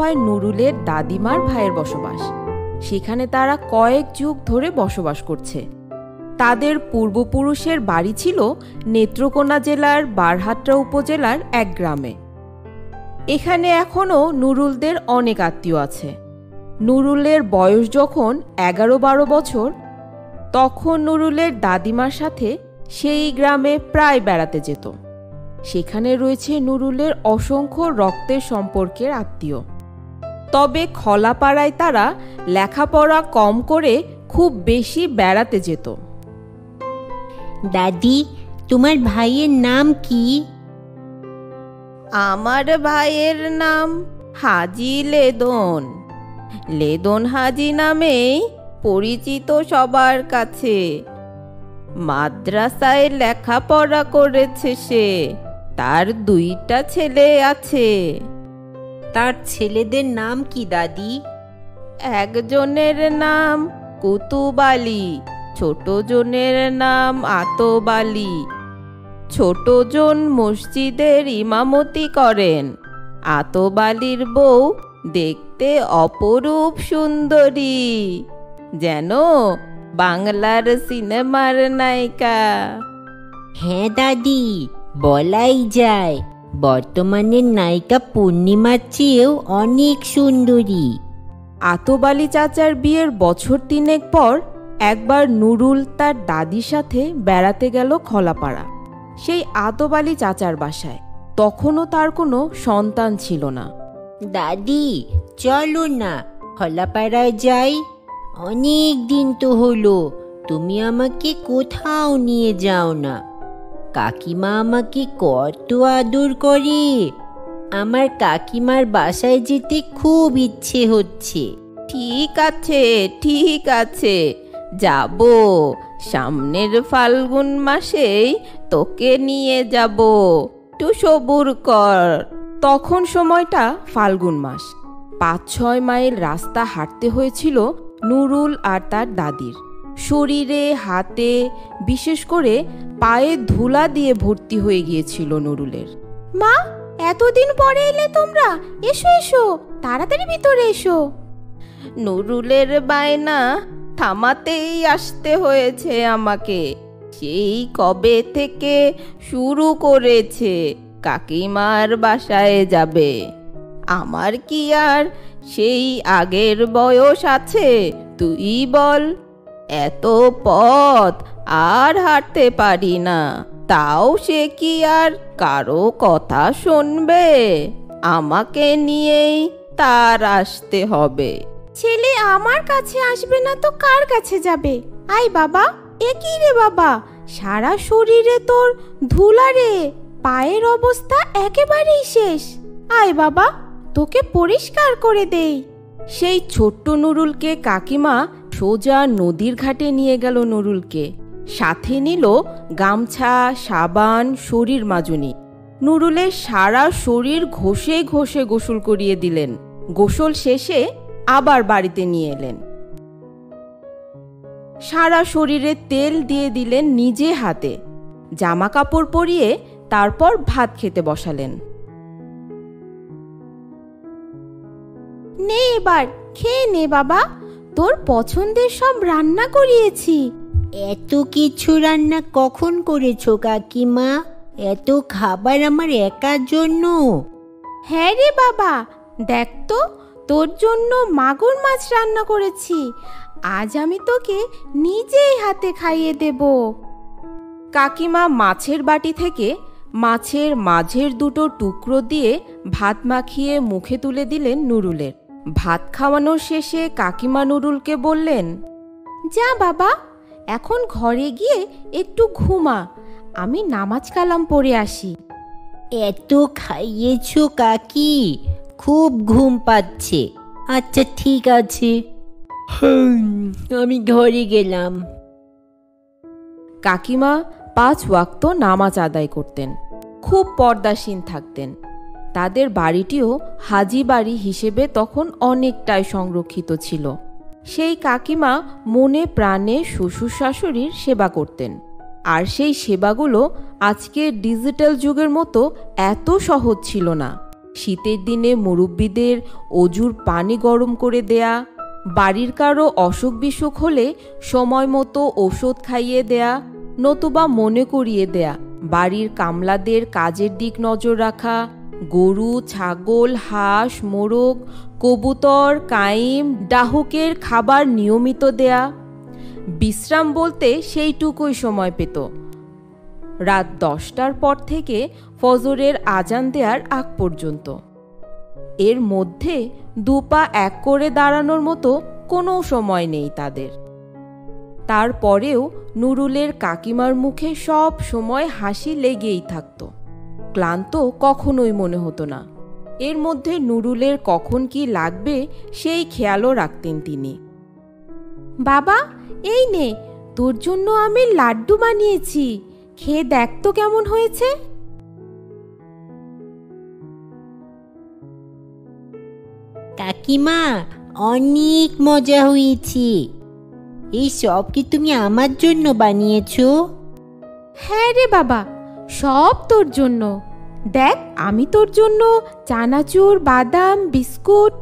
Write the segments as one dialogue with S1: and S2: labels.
S1: হয় নুরুলের দাদিমার ভাইয়ের বসবাস। সেখানে তারা কয়েক যুগ ধরে বসবাস করছে। তাদের পূর্বপুরুষের বাড়ি ছিল নেত্রকোনা জেলার বারহাট্টা উপজেলার এক গ্রামে। এখানে এখনও নুরুলদের অনেক আত্মীয় আছে। নুরুলের বয়স যখন এগারো বারো বছর, তখন নুরুলের দাদিমার সাথে সেই গ্রামে প্রায় বেড়াতে যেত। সেখানে রয়েছে নুরুলের অসংখ্য রক্তের সম্পর্কের আত্মীয়। তবে খলাপাড়ায় তারা লেখাপড়া কম করে খুব বেশি বেড়াতে যেত।
S2: দাদি তোমার ভাইয়ের নাম কি?
S1: আমার ভাইয়ের নাম হাজি লেদন। লেদন হাজি নামেই পরিচিত সবার কাছে। মাদ্রাসায় লেখাপড়া করেছে সে তার দুইটা ছেলে আছে।
S2: তার ছেলেদের নাম কি দাদি?
S1: একজনের নাম কুতুবালি ছোট জনের নাম আতবালি ছোটজন মসজিদের ইমামতি করেন। আতবালির বউ দেখতে অপরূপ সুন্দরী যেন বাংলার সিনেমার নায়িকা।
S2: হ্যাঁ দাদি বলাই যায়। বর্তমানে নায়িকা পূর্ণিমার চেয়েও অনেক সুন্দরী।
S1: আতবালি চাচার বিয়ের বছর তিনেক পর একবার নুরুল তার দাদির সাথে বেড়াতে গেল খলাপাড়া। সেই আতবালি চাচার বাসায়। তখনও তার কোনো সন্তান ছিল না।
S2: দাদি চলো না হলাপাড়ায় যাই। অনেক দিন তো হলো তুমি আমাকে কোথাও নিয়ে যাও না। কাকিমা আমাকে কত আদর করে। আমার কাকিমার বাসায় যেতে খুব ইচ্ছে হচ্ছে।
S1: ঠিক আছে ঠিক আছে, যাব। সামনের ফাল্গুন মাসেই তোকে নিয়ে যাব। একটু সবুর কর। তখন সময়টা ফাল্গুন মাস। পাঁচ ছয় মাইল রাস্তা হাঁটতে হয়েছিল নুরুল আর তার দাদির। শরীরে হাতে বিশেষ করে পায়ে ধুলা দিয়ে ভর্তি হয়ে গিয়েছিল নুরুলের। মা এতদিন পরে এলে তোমরা? এসো এসো তাড়াতাড়ি ভিতরে এসো। নুরুলের বায়না থামাতেই আসতে হয়েছে আমাকে। সেই কবে থেকে শুরু করেছে? কাকিমার বাসায় যাবে। আমার কি আর সেই আগের বয়স আছে? তুই বল। এত পথ আর হাঁটতে পারি না। তাও সে কি আর কারও কথা শুনবে? আমাকে নিয়েই তার আসতে হবে। ছেলে আমার কাছে আসবে না তো কার কাছে যাবে? আই বাবা এ কি রে বাবা? সারা শরীরে তোর ধুলা রে। পায়ের অবস্থা একেবারেই শেষ। আয় বাবা তোকে পরিষ্কার করে দেই। সেই ছোট্ট নুরুলকে কাকিমা সোজা নদীর ঘাটে নিয়ে গেল নুরুলকে। সাথে নিল গামছা, সাবান, শরীর মাজুনি। নুরুলের সারা শরীর ঘষে ঘষে গোসল করিয়ে দিলেন। গোসল শেষে আবার বাড়িতে নিয়ে এলেন। সারা শরীরে তেল দিয়ে দিলেন নিজে হাতে। জামা কাপড় পরিয়ে তারপর ভাত খেতে বসালেন। নে এবার, খেয়ে নে বাবা। তোর পছন্দের সব রান্না করিয়েছি।
S2: এত কিছু রান্না কখন করেছ কাকিমা? এত খাবার আমার একার জন্য।
S1: হ্যাঁ রে বাবা দেখ তো তোর জন্য মাগুর মাছ রান্না করেছি। আজ আমি তোকে নিজেই হাতে খাইয়ে দেব। কাকিমা মাছের বাটি থেকে মাছের মাঝের দুটো টুকরো দিয়ে ভাত মাখিয়ে মুখে তুলে দিলেন নুরুলের। ভাত খাওয়ানোর শেষে কাকিমা নুরুলকে বললেন যা বাবা এখন ঘরে গিয়ে একটু ঘুমা আমি নামাজ কালাম পড়ে আসি।
S2: এত খাইয়েছো কাকি খুব ঘুম পাচ্ছে। আচ্ছা ঠিক আছে। আমি ঘরে গেলাম।
S1: কাকিমা পাঁচ ওয়াক্ত নামাজ আদায় করতেন খুব পর্দাসীন থাকতেন। তাদের বাড়িটিও হাজি বাড়ি হিসেবে তখন অনেকটাই সংরক্ষিত ছিল। সেই কাকিমা মনে প্রাণে শ্বশুর শাশুড়ির সেবা করতেন। আর সেই সেবাগুলো আজকে ডিজিটাল যুগের মতো এত সহজ ছিল না। শীতের দিনে মুরব্বীদের অজুর পানি গরম করে দেয়া, বাড়ির কারও অসুখ বিসুখ হলে সময় মতো ওষুধ খাইয়ে দেয়া, নতুবা মনে করিয়ে দেয়া, বাড়ির কামলাদের কাজের দিক নজর রাখা গরু, ছাগল, হাঁস, মোরগ, কবুতর কাইম ডাহুকের খাবার নিয়মিত দেয়া। বিশ্রাম বলতে সেইটুকুই সময় পেত। রাত দশটার পর থেকে ফজরের আজান দেয়ার আগ পর্যন্ত। এর মধ্যে দুপা এক করে দাঁড়ানোর মতো কোনো সময় নেই তাদের। তারপরেও নুরুলের কাকিমার মুখে সব সময় হাসি লেগেই থাকতো। ক্লান্ত কখনোই মনে হতো না। এর মধ্যে নুরুলের কখন কি লাগবে সেই খেয়ালও রাখতেন তিনি। বাবা এই নে তোর জন্য আমি লাড্ডু বানিয়েছি। খেয়ে দেখ তো কেমন হয়েছে।
S2: কাকিমা অনেক মজা হয়েছে। এই সব কি তুমি আমার জন্য বানিয়েছো?
S1: হ্যাঁ রে বাবা সব তোর জন্য। দেখ, আমি তোর জন্য চানাচুর, বাদাম, বিস্কুট,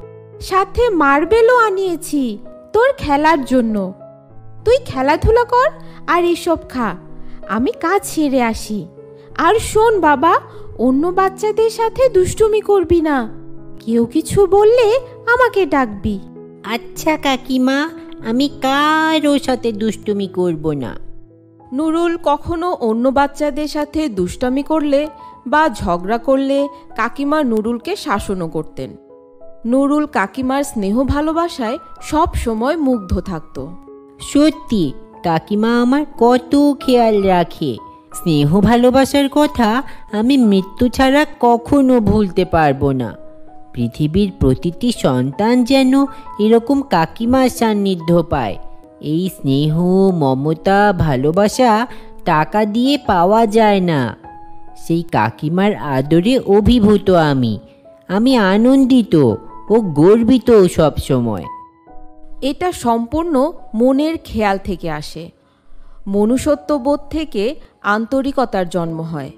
S1: সাথে মার্বেলও আনিয়েছি তোর খেলার জন্য। তুই খেলাধুলা কর আর এসব খা। আমি কাজ সেরে আসি। আর শোন বাবা, অন্য বাচ্চাদের সাথে দুষ্টুমি করবি না। কেউ কিছু বললে আমাকে ডাকবি।
S2: আচ্ছা কাকিমা, আমি কারও সাথে দুষ্টুমি করব না।
S1: নুরুল কখনো অন্য বাচ্চাদের সাথে দুষ্টামি করলে বা ঝগড়া করলে কাকিমা নুরুলকে শাসনও করতেন। নুরুল কাকিমার স্নেহ ভালোবাসায় সব সময় মুগ্ধ থাকত।
S2: সত্যি, কাকিমা আমার কত খেয়াল রাখে। স্নেহ ভালোবাসার কথা আমি মৃত্যু ছাড়া কখনো ভুলতে পারব না। পৃথিবীর প্রতিটি সন্তান যেন এরকম কাকিমার সান্নিধ্য পায়। এই স্নেহ, মমতা, ভালোবাসা টাকা দিয়ে পাওয়া যায় না। সেই কাকিমার আদরে অভিভূত আমি। আমি আনন্দিত ও গর্বিত সব সময়।
S1: এটা সম্পূর্ণ মনের খেয়াল থেকে আসে। মনুষ্যত্ববোধ থেকে আন্তরিকতার জন্ম হয়।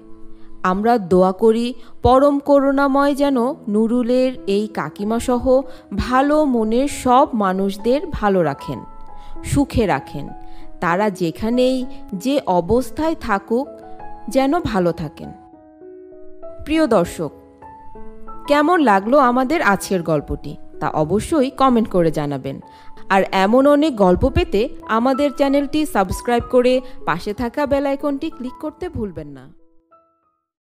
S1: আমরা দোয়া করি, পরম করুণাময় যেন নুরুলের এই কাকিমাসহ ভালো মনের সব মানুষদের ভালো রাখেন। সুখে রাখেন। তারা যেখানেই যে অবস্থায় থাকুক, যেন ভালো থাকেন। প্রিয় দর্শক, কেমন লাগল আমাদের আজকের গল্পটি? তা অবশ্যই কমেন্ট করে জানাবেন। আর এমন অনেক গল্প পেতে আমাদের চ্যানেলটি সাবস্ক্রাইব করে পাশে থাকা বেল আইকনটি ক্লিক করতে ভুলবেন না।